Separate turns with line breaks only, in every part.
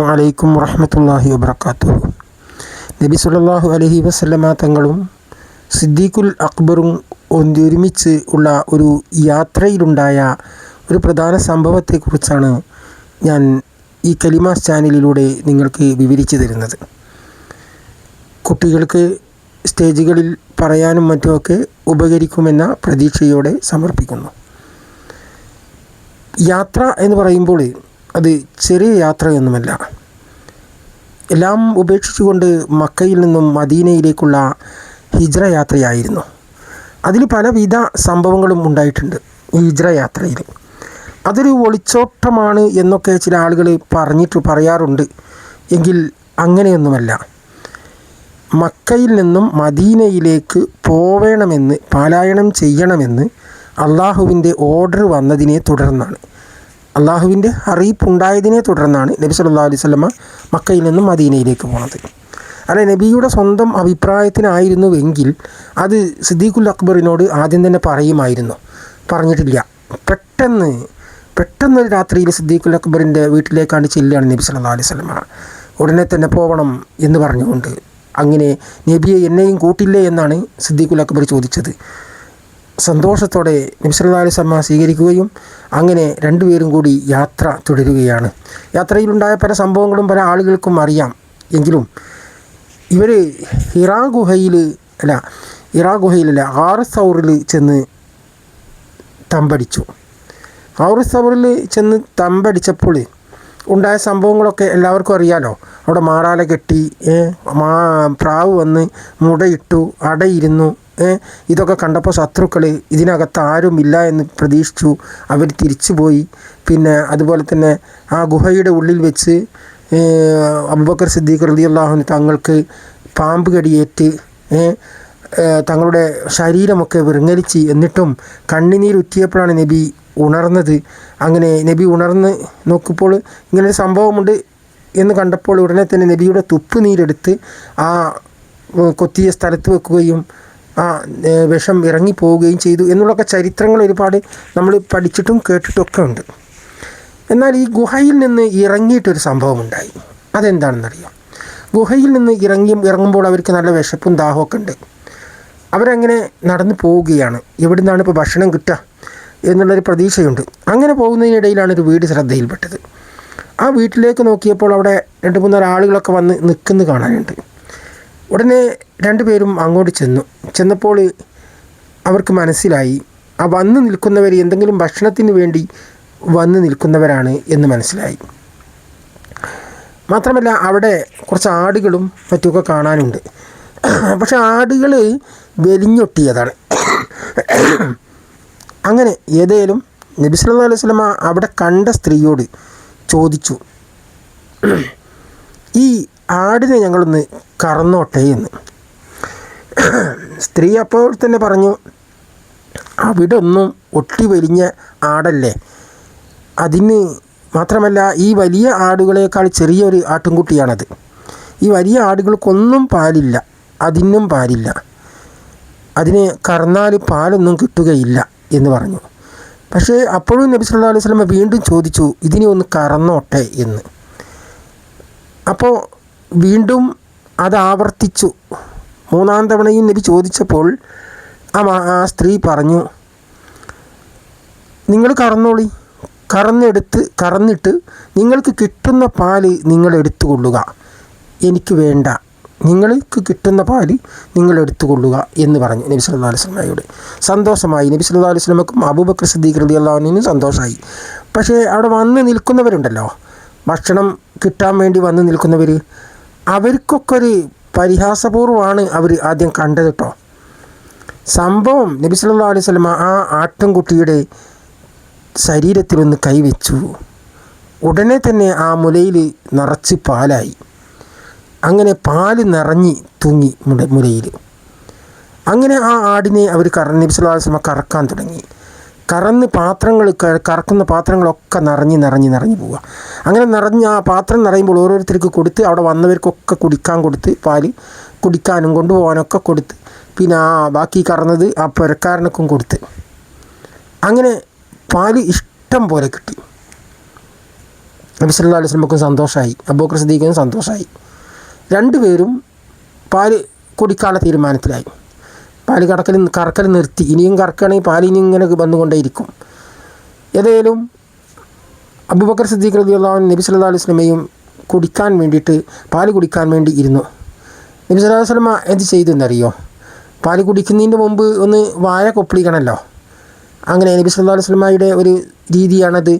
അലൈക്കും വറഹമത്തല്ലാഹി വബർക്കാത്തു നബി സല്ലല്ലാഹു അലഹി വസല്ലമ തങ്ങളും സിദ്ദീഖുൽ അക്ബറും ഒരുമിച്ച് ഉള്ള ഒരു യാത്രയിലുണ്ടായ ഒരു പ്രധാന സംഭവത്തെക്കുറിച്ചാണ് ഞാൻ ഈ കലിമാസ് ചാനലിലൂടെ നിങ്ങൾക്ക് വിവരിച്ചു തരുന്നത്. കുട്ടികൾക്ക് സ്റ്റേജുകളിൽ പറയാനും മറ്റുമൊക്കെ ഉപകരിക്കുമെന്ന പ്രതീക്ഷയോടെ സമർപ്പിക്കുന്നു. യാത്ര എന്ന് പറയുമ്പോൾ അത് ചെറിയ യാത്രയൊന്നുമല്ല. എല്ലാം ഉപേക്ഷിച്ചുകൊണ്ട് മക്കയിൽ നിന്നും മദീനയിലേക്കുള്ള ഹിജ്ര യാത്രയായിരുന്നു. അതിൽ പലവിധ സംഭവങ്ങളും ഉണ്ടായിട്ടുണ്ട് ഹിജ്ര യാത്രയിൽ. അതൊരു ഒളിച്ചോട്ടമാണ് എന്നൊക്കെ ചില ആളുകൾ പറഞ്ഞിട്ട് പറയാറുണ്ട്. എങ്കിൽ അങ്ങനെയൊന്നുമല്ല. മക്കയിൽ നിന്നും മദീനയിലേക്ക് പോവേണമെന്ന് പാലായനം ചെയ്യണമെന്ന് അള്ളാഹുവിന്റെ ഓർഡർ വന്നതിനെ തുടർന്നാണ്. അള്ളാഹുവിന്റെ അറിയിപ്പുണ്ടായതിനെ തുടർന്നാണ് നബി സല്ലാ അലൈഹി വസല്ലമ മക്കയിൽ നിന്നും മദീനയിലേക്ക് പോണത്. അല്ല നബിയുടെ സ്വന്തം അഭിപ്രായത്തിനായിരുന്നുവെങ്കിൽ അത് സിദ്ദീഖുൽ അക്ബറിനോട് ആദ്യം തന്നെ പറയുമായിരുന്നു. പറഞ്ഞിട്ടില്ല. പെട്ടെന്ന് പെട്ടെന്നൊരു രാത്രിയിൽ സിദ്ദീഖുൽ അക്ബറിന്റെ വീട്ടിലേക്കാണ് ചെല്ലുകയാണ് നബി സല്ലാ അലൈഹി വസല്ലമ. ഉടനെ തന്നെ പോകണം എന്ന് പറഞ്ഞുകൊണ്ട് അങ്ങനെ നബിയെ എന്നെയും കൂട്ടില്ലേ എന്നാണ് സിദ്ദീഖുൽ അക്ബർ ചോദിച്ചത്. സന്തോഷത്തോടെ നബിസല്ലാ സമ്മ സ്വീകരിക്കുകയും അങ്ങനെ രണ്ടുപേരും കൂടി യാത്ര തുടരുകയാണ്. യാത്രയിലുണ്ടായ പല സംഭവങ്ങളും പല ആളുകൾക്കും അറിയാം. എങ്കിലും ഇവർ ഇറാ ഗുഹയിൽ അല്ല ഇറാ ഗുഹയിലല്ല ആറ് സൗറിൽ ചെന്ന് തമ്പടിച്ചു. ആറ് സൗറിൽ ചെന്ന് തമ്പടിച്ചപ്പോൾ ഉണ്ടായ സംഭവങ്ങളൊക്കെ എല്ലാവർക്കും അറിയാലോ. അവിടെ മാറാല കെട്ടി പ്രാവ് വന്ന് മുടയിട്ടു അടയിരുന്നു. ഇതൊക്കെ കണ്ടപ്പോൾ ശത്രുക്കൾ ഇതിനകത്ത് ആരുമില്ല എന്ന് പ്രതീക്ഷിച്ചു. അവർ തിരിച്ചുപോയി. പിന്നെ അതുപോലെ തന്നെ ആ ഗുഹയുടെ ഉള്ളിൽ വെച്ച് അബുബക്കർ സിദ്ദീഖ് റളിയല്ലാഹു തങ്ങൾക്ക് പാമ്പ് കടിയേറ്റ് തങ്ങളുടെ ശരീരമൊക്കെ വിറങ്ങലിച്ച് എന്നിട്ടും കണ്ണിനീരുറ്റിയപ്പോഴാണ് നബി ഉണർന്നത്. അങ്ങനെ നബി ഉണർന്ന് നോക്കുമ്പോൾ ഇങ്ങനൊരു സംഭവമുണ്ട് എന്ന് കണ്ടപ്പോൾ ഉടനെ തന്നെ നബിയുടെ തുപ്പ് നീരെടുത്ത് ആ കൊത്തിയ സ്ഥലത്ത് വെക്കുകയും ആ വിഷം ഇറങ്ങിപ്പോവുകയും ചെയ്തു എന്നുള്ളൊക്കെ ചരിത്രങ്ങൾ ഒരുപാട് നമ്മൾ പഠിച്ചിട്ടും കേട്ടിട്ടൊക്കെ ഉണ്ട്. എന്നാൽ ഈ ഗുഹയിൽ നിന്ന് ഇറങ്ങിയിട്ടൊരു സംഭവമുണ്ടായി. അതെന്താണെന്നറിയാം? ഗുഹയിൽ നിന്ന് ഇറങ്ങിയും ഇറങ്ങുമ്പോൾ അവർക്ക് നല്ല വിശപ്പും ദാഹമൊക്കെ ഉണ്ട്. അവരങ്ങനെ നടന്നു പോവുകയാണ്. എവിടെ നിന്നാണ് ഇപ്പോൾ ഭക്ഷണം കിട്ടുക എന്നുള്ളൊരു പ്രതീക്ഷയുണ്ട്. അങ്ങനെ പോകുന്നതിനിടയിലാണ് ഒരു വീട് ശ്രദ്ധയിൽപ്പെട്ടത്. ആ വീട്ടിലേക്ക് നോക്കിയപ്പോൾ അവിടെ രണ്ട് മൂന്നാൽ ആളുകളൊക്കെ വന്ന് നിൽക്കുന്നത് കാണാനുണ്ട്. ഉടനെ രണ്ടുപേരും അങ്ങോട്ട് ചെന്നു. ചെന്നപ്പോൾ അവർക്ക് മനസ്സിലായി ആ വന്ന് നിൽക്കുന്നവർ എന്തെങ്കിലും ഭക്ഷണത്തിന് വേണ്ടി വന്ന് നിൽക്കുന്നവരാണ് എന്ന് മനസ്സിലായി. മാത്രമല്ല അവിടെ കുറച്ച് ആടുകളും മറ്റുമൊക്കെ കാണാനുണ്ട്. പക്ഷെ ആടുകൾ വെലിഞ്ഞൊട്ടിയതാണ്. അങ്ങനെ ഏതേലും നബി സല്ലല്ലാഹു അലൈഹി സ്വലമ അവിടെ കണ്ട സ്ത്രീയോട് ചോദിച്ചു ഈ ആടിനെ ഞങ്ങളൊന്ന് കറന്നോട്ടെ എന്ന് സ്ത്രീ അപ്പോൾ തന്നെ പറഞ്ഞു അവിടെ ഒന്നും ഒട്ടി വലിഞ്ഞ ആടല്ലേ? അതിന് മാത്രമല്ല ഈ വലിയ ആടുകളേക്കാൾ ചെറിയൊരു ആട്ടിൻകുട്ടിയാണത് ഈ വലിയ ആടുകൾക്കൊന്നും പാലില്ല അതിനും പാലില്ല. അതിന് കറന്നാൽ പാലൊന്നും കിട്ടുകയില്ല എന്ന് പറഞ്ഞു. പക്ഷേ അപ്പോഴും നബി സല്ലാ അലൈഹി സ്വലമ വീണ്ടും ചോദിച്ചു ഇതിനെ ഒന്ന് കറന്നോട്ടെ എന്ന്? അപ്പോൾ വീണ്ടും അത് ആവർത്തിച്ചു. മൂന്നാം തവണയും നബി ചോദിച്ചപ്പോൾ ആ ആ സ്ത്രീ പറഞ്ഞു നിങ്ങൾ കറന്നോളി. കറന്നെടുത്ത് കറന്നിട്ട് നിങ്ങൾക്ക് കിട്ടുന്ന പാൽ നിങ്ങൾ എടുത്തുകൊള്ളുക. എനിക്ക് വേണ്ട. നിങ്ങൾക്ക് കിട്ടുന്ന പാൽ നിങ്ങൾ എടുത്തുകൊള്ളുക എന്ന് പറഞ്ഞു നബി സല്ലാ അലുസ്ലമയോട് സന്തോഷമായി. നബി സല്ലാ അലൈഹി വസല്ലമക്കും അബൂബക്കർ സിദ്ദീഖ് റളിയല്ലാഹു അള്ളാഹുനും സന്തോഷമായി പക്ഷേ അവിടെ വന്ന് നിൽക്കുന്നവരുണ്ടല്ലോ. ഭക്ഷണം കിട്ടാൻ വേണ്ടി വന്ന് നിൽക്കുന്നവർ അവർക്കൊക്കെ ഒരു പരിഹാസപൂർവമാണ് അവർ ആദ്യം കണ്ടത് കേട്ടോ സംഭവം നബി സല്ലാ അലൈഹി സ്വലമ ആ ആട്ടിൻകുട്ടിയുടെ ശരീരത്തിലൊന്ന് കൈവച്ചു. ഉടനെ തന്നെ ആ മുലയിൽ നിറച്ച് പാലായി. അങ്ങനെ പാൽ നിറഞ്ഞ് തൂങ്ങി മുല മുലയിൽ. അങ്ങനെ ആ ആടിനെ അവർ കറ നബി സല്ലാ അലൈഹി വസല്ലമ കറക്കാൻ തുടങ്ങി. കറന്ന് പാത്രങ്ങൾ കറക്കുന്ന പാത്രങ്ങളൊക്കെ നിറഞ്ഞ് നിറഞ്ഞ് നിറഞ്ഞ് പോവുക. അങ്ങനെ നിറഞ്ഞ് ആ പാത്രം നിറയുമ്പോൾ ഓരോരുത്തർക്ക് കൊടുത്ത് അവിടെ വന്നവർക്കൊക്കെ കുടിക്കാൻ കൊടുത്ത് പാൽ കുടിക്കാനും കൊണ്ടുപോകാനൊക്കെ കൊടുത്ത്. പിന്നെ ആ ബാക്കി കറന്നത് ആ പുരക്കാരനൊക്കെ കൊടുത്ത്. അങ്ങനെ പാൽ ഇഷ്ടം പോലെ കിട്ടി. നബി സല്ലല്ലാഹു അലൈഹി സ്വലമക്കും സന്തോഷമായി അബൂബക്കർ സിദ്ദീഖിനും സന്തോഷമായി രണ്ടുപേരും പാൽ കുടിക്കാനുള്ള തീരുമാനത്തിലായി. പാൽ കറക്കൽ കറക്കൽ നിർത്തി. ഇനിയും കറക്കുകയാണെങ്കിൽ പാൽ ഇനി ഇങ്ങനെ വന്നുകൊണ്ടേയിരിക്കും. ഏതായാലും അബുബക്കർ സിദ്ദീഖ് റളിയല്ലാഹു അൻഹു നബി സല്ലാ അലൈഹി സ്വലമയും കുടിക്കാൻ വേണ്ടിയിട്ട് പാൽ കുടിക്കാൻ വേണ്ടി ഇരുന്നു. നബി സല്ലാ അലൈഹി സ്വലമ എന്ത് ചെയ്തു എന്നറിയോ പാൽ കുടിക്കുന്നതിന്റെ മുമ്പ് ഒന്ന് വായ കൊപ്പിളിക്കണമല്ലോ. അങ്ങനെ നബി സല്ലാ അലൈഹി സ്വലമയുടെ ഒരു രീതിയാണത്.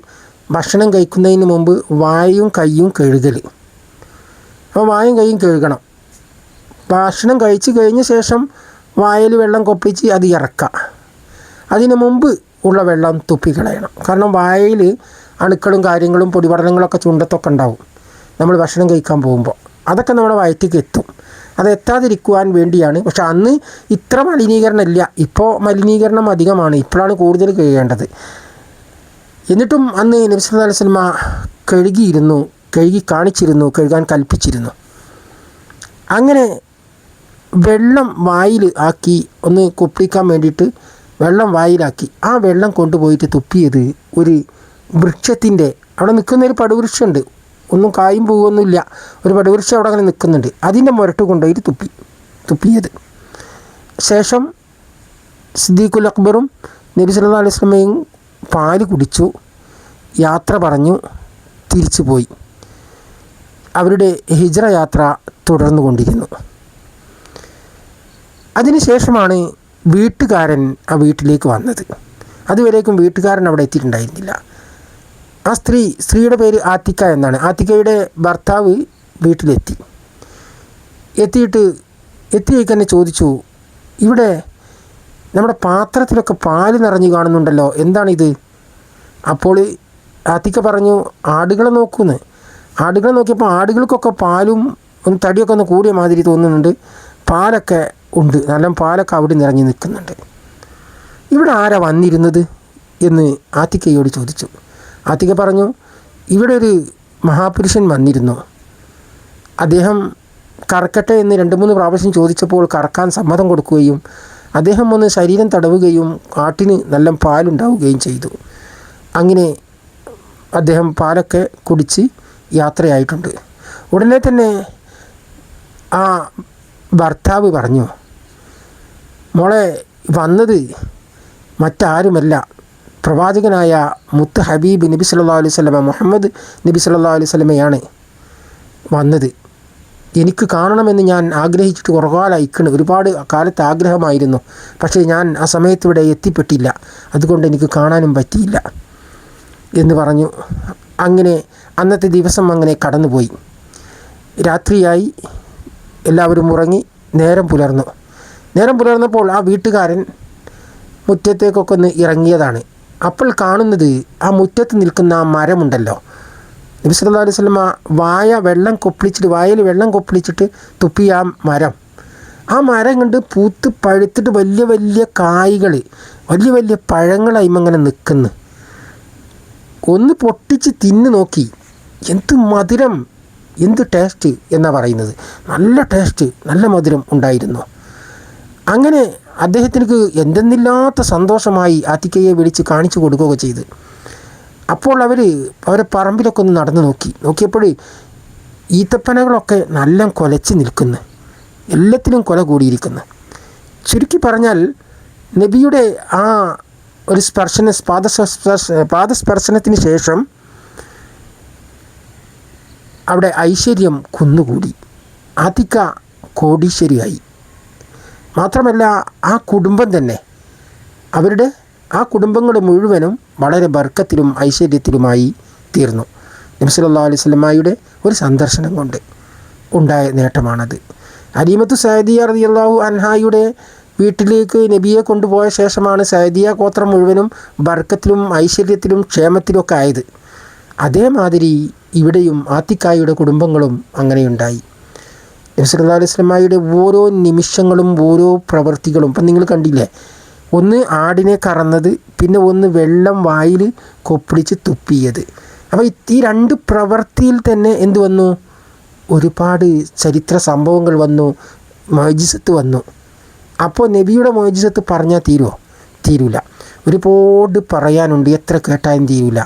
ഭക്ഷണം കഴിക്കുന്നതിന് മുമ്പ് വായയും കൈയും കഴുകൽ അപ്പോൾ വായും കൈയും കഴുകണം. ഭക്ഷണം കഴിച്ചു കഴിഞ്ഞ ശേഷം വായിൽ വെള്ളം കൊപ്പിച്ച് അത് ഇറക്കുക. അതിന് മുമ്പ് ഉള്ള വെള്ളം തുപ്പിക്കളയണം കാരണം വായയിൽ അണുക്കളും കാര്യങ്ങളും പൊടിപടലങ്ങളൊക്കെ ചുണ്ടത്തൊക്കെ ഉണ്ടാവും. നമ്മൾ ഭക്ഷണം കഴിക്കാൻ പോകുമ്പോൾ. അതൊക്കെ നമ്മുടെ വയറ്റിലേക്ക് എത്തും. അത് എത്താതിരിക്കുവാൻ വേണ്ടിയാണ്. പക്ഷെ അന്ന് ഇത്ര മലിനീകരണം ഇല്ല. ഇപ്പോൾ മലിനീകരണം അധികമാണ്. ഇപ്പോഴാണ് കൂടുതൽ കഴിയേണ്ടത്. എന്നിട്ടും അന്ന് നബിസ്ലാ സിനിമ കഴുകിയിരുന്നു കഴുകി കാണിച്ചിരുന്നു കഴുകാൻ കൽപ്പിച്ചിരുന്നു. അങ്ങനെ വെള്ളം വായിൽ ആക്കി ഒന്ന് കുപ്പിക്കാൻ വേണ്ടിയിട്ട് വെള്ളം വായിലാക്കി. ആ വെള്ളം കൊണ്ടുപോയിട്ട് തുപ്പിയത് ഒരു വൃക്ഷത്തിന്റെ അവിടെ നിൽക്കുന്ന ഒരു പടുവൃക്ഷമുണ്ട്. ഒന്നും കായും പോവൊന്നുമില്ല. ഒരു പടുവൃക്ഷം അവിടെ അങ്ങനെ നിൽക്കുന്നുണ്ട്. അതിന്റെ മുരട്ട് കൊണ്ടുപോയിട്ട് തുപ്പി തുപ്പിയത്. ശേഷം സിദ്ദീഖുൽ അക്ബറും നബി സല്ലല്ലാഹു അലൈഹി വസല്ലമയും പാൽ കുടിച്ചു. യാത്ര പറഞ്ഞു തിരിച്ചു പോയി അവരുടെ ഹിജ്റ യാത്ര തുടർന്നു കൊണ്ടിരുന്നു അതിനുശേഷമാണ് വീട്ടുകാരൻ ആ വീട്ടിലേക്ക് വന്നത്. അതുവരേക്കും വീട്ടുകാരൻ അവിടെ എത്തിയിട്ടുണ്ടായിരുന്നില്ല. ആ സ്ത്രീ സ്ത്രീയുടെ പേര് ആത്തിക്ക എന്നാണ്. ആത്തിക്കയുടെ ഭർത്താവ് വീട്ടിലെത്തി. എത്തിയിട്ട് എത്തിയേക്ക് തന്നെ ചോദിച്ചു ഇവിടെ നമ്മുടെ പാത്രത്തിലൊക്കെ പാൽ നിറഞ്ഞു കാണുന്നുണ്ടല്ലോ എന്താണിത്? അപ്പോൾ ആത്തിക്ക പറഞ്ഞു ആടുകളെ നോക്കൂന്ന്. ആടുകളെ നോക്കിയപ്പോൾ ആടുകൾക്കൊക്കെ പാലും ഒന്ന് തടിയൊക്കെ ഒന്ന് കൂടിയ മാതിരി തോന്നുന്നുണ്ട്. പാലൊക്കെ ഉണ്ട്. നല്ല പാലൊക്കെ അവിടെ നിറഞ്ഞു നിൽക്കുന്നുണ്ട്. ഇവിടെ ആരാ വന്നിരുന്നത് എന്ന് ആത്തിക്കയോട് ചോദിച്ചു. ആത്തിക്ക പറഞ്ഞു ഇവിടെ ഒരു മഹാപുരുഷൻ വന്നിരുന്നു. അദ്ദേഹം കറക്കട്ടെ എന്ന് രണ്ട് മൂന്ന് പ്രാവശ്യം ചോദിച്ചപ്പോൾ കറക്കാൻ സമ്മതം കൊടുക്കുകയും അദ്ദേഹം ഒന്ന് ശരീരം തടവുകയും കാട്ടിന് നല്ല പാലുണ്ടാവുകയും ചെയ്തു. അങ്ങനെ അദ്ദേഹം പാലൊക്കെ കുടിച്ച് യാത്രയായിട്ടുണ്ട്. ഉടനെ തന്നെ ആ ഭർത്താവ് പറഞ്ഞു മോളെ വന്നത് മറ്റാരുമല്ല. പ്രവാചകനായ മുത്ത് ഹബീബ് നബി സല്ലാ അലൈഹി സ്വലമ മുഹമ്മദ് നബി സല്ലാ അലൈഹി സ്വലമയാണ് വന്നത്. എനിക്ക് കാണണമെന്ന് ഞാൻ ആഗ്രഹിച്ചിട്ട് കുറവാൽ അയക്കണ് ഒരുപാട് കാലത്ത് ആഗ്രഹമായിരുന്നു. പക്ഷേ ഞാൻ ആ സമയത്ത് ഇവിടെ എത്തിപ്പെട്ടില്ല. അതുകൊണ്ട് എനിക്ക് കാണാനും പറ്റിയില്ല എന്ന് പറഞ്ഞു. അങ്ങനെ അന്നത്തെ ദിവസം അങ്ങനെ കടന്നുപോയി. രാത്രിയായി. എല്ലാവരും ഉറങ്ങി നേരം പുലർന്നു. നേരം പുലർന്നപ്പോൾ ആ വീട്ടുകാരൻ മുറ്റത്തേക്കൊക്കെ ഒന്ന് ഇറങ്ങിയതാണ്. അപ്പോൾ കാണുന്നത് ആ മുറ്റത്ത് നിൽക്കുന്ന ആ മരമുണ്ടല്ലോ. നബി സല്ലല്ലാഹു അലൈഹി വായ വെള്ളം കൊപ്പിളിച്ചിട്ട് വായയിൽ വെള്ളം കൊപ്പിളിച്ചിട്ട് തുപ്പിയ ആ മരം. ആ മരം കണ്ട് പൂത്ത് പഴുത്തിട്ട് വലിയ വലിയ കായ്കൾ വലിയ വലിയ പഴങ്ങളായി അങ്ങനെ നിൽക്കുന്നു. ഒന്ന് പൊട്ടിച്ച് തിന്ന് നോക്കി. എന്ത് മധുരം എന്ത് ടേസ്റ്റ് എന്നാണ് പറയുന്നത്. നല്ല ടേസ്റ്റ് നല്ല മധുരം ഉണ്ടായിരുന്നു. അങ്ങനെ അദ്ദേഹത്തിനക്ക് എന്തെന്നില്ലാത്ത സന്തോഷമായി ആത്തിക്കയെ വിളിച്ച് കാണിച്ചു കൊടുക്കുകയൊക്കെ ചെയ്ത്. അപ്പോൾ അവർ അവരെ പറമ്പിലൊക്കെ ഒന്ന് നടന്നു നോക്കി. നോക്കിയപ്പോൾ ഈത്തപ്പനകളൊക്കെ നല്ല കൊലച്ച് നിൽക്കുന്നു. എല്ലാത്തിനും കൊല കൂടിയിരിക്കുന്നു. ചുരുക്കി പറഞ്ഞാൽ നബിയുടെ ആ ഒരു സ്പർശന പാദസ്പർശ പാദസ്പർശനത്തിന് ശേഷം അവിടെ ഐശ്വര്യം കുന്നുകൂടി. ആതിക്ക കോടീശ്വരിയായി. മാത്രമല്ല ആ കുടുംബം തന്നെ. അവരുടെ ആ കുടുംബങ്ങൾ മുഴുവനും വളരെ ബർക്കത്തിലും ഐശ്വര്യത്തിലുമായി തീർന്നു. നബ്സല്ലാ അലൈഹി വസല്ലമയുടെ ഒരു സന്ദർശനം കൊണ്ട് ഉണ്ടായ നേട്ടമാണത്. അലീമത്ത് സൈദിയ റളിയല്ലാഹു അൻഹായുടെ വീട്ടിലേക്ക് നബിയെ കൊണ്ടുപോയ ശേഷമാണ് സൈദിയ ഗോത്രം മുഴുവനും ബർക്കത്തിലും ഐശ്വര്യത്തിലും ക്ഷേമത്തിലും ഒക്കെ ആയത്. അതേമാതിരി ഇവിടെയും ആത്തിക്കായുടെ കുടുംബങ്ങളും അങ്ങനെയുണ്ടായി. നബി സല്ലല്ലാഹു അലൈഹി ഓരോ നിമിഷങ്ങളും ഓരോ പ്രവൃത്തികളും ഇപ്പം നിങ്ങൾ കണ്ടില്ലേ? ഒന്ന് ആടിനെ കറന്നത് പിന്നെ ഒന്ന് വെള്ളം വായിൽ കൊപ്പിടിച്ച് തുപ്പിയത്. അപ്പോൾ ഈ രണ്ട് പ്രവൃത്തിയിൽ തന്നെ എന്ത് വന്നു? ഒരുപാട് ചരിത്ര സംഭവങ്ങൾ വന്നു മോജിസത്ത് വന്നു. അപ്പോൾ നബിയുടെ മോജിസത്ത് പറഞ്ഞാൽ തീരുമോ തീരൂല. ഒരുപാട് പറയാനുണ്ട്. എത്ര കേട്ടാലും തീരില്ല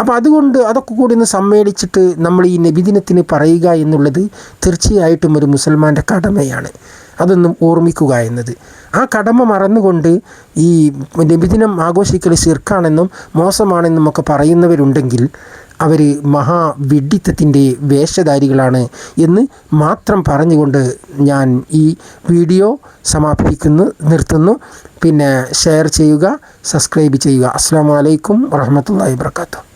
അപ്പോൾ അതുകൊണ്ട് അതൊക്കെ കൂടി ഒന്ന് സമ്മേളിച്ചിട്ട് നമ്മൾ ഈ നബിദിനത്തിന് പറയുക എന്നുള്ളത് തീർച്ചയായിട്ടും ഒരു മുസൽമാന്റെ കടമയാണ്. അതൊന്നും ഓർമ്മിക്കുക എന്നത്. ആ കടമ മറന്നുകൊണ്ട് ഈ നബിദിനം ആഘോഷിക്കൽ ശിർക്കാണെന്നും മോശമാണെന്നും ഒക്കെ പറയുന്നവരുണ്ടെങ്കിൽ അവർ മഹാവിഡിത്തത്തിന്റെ വേഷധാരികളാണ് എന്ന് മാത്രം പറഞ്ഞുകൊണ്ട് ഞാൻ ഈ വീഡിയോ സമാപിക്കുന്നു നിർത്തുന്നു. പിന്നെ ഷെയർ ചെയ്യുക സബ്സ്ക്രൈബ് ചെയ്യുക. അസ്സാം വലൈക്കും വാഹമത്തല്ലാ വാത്തു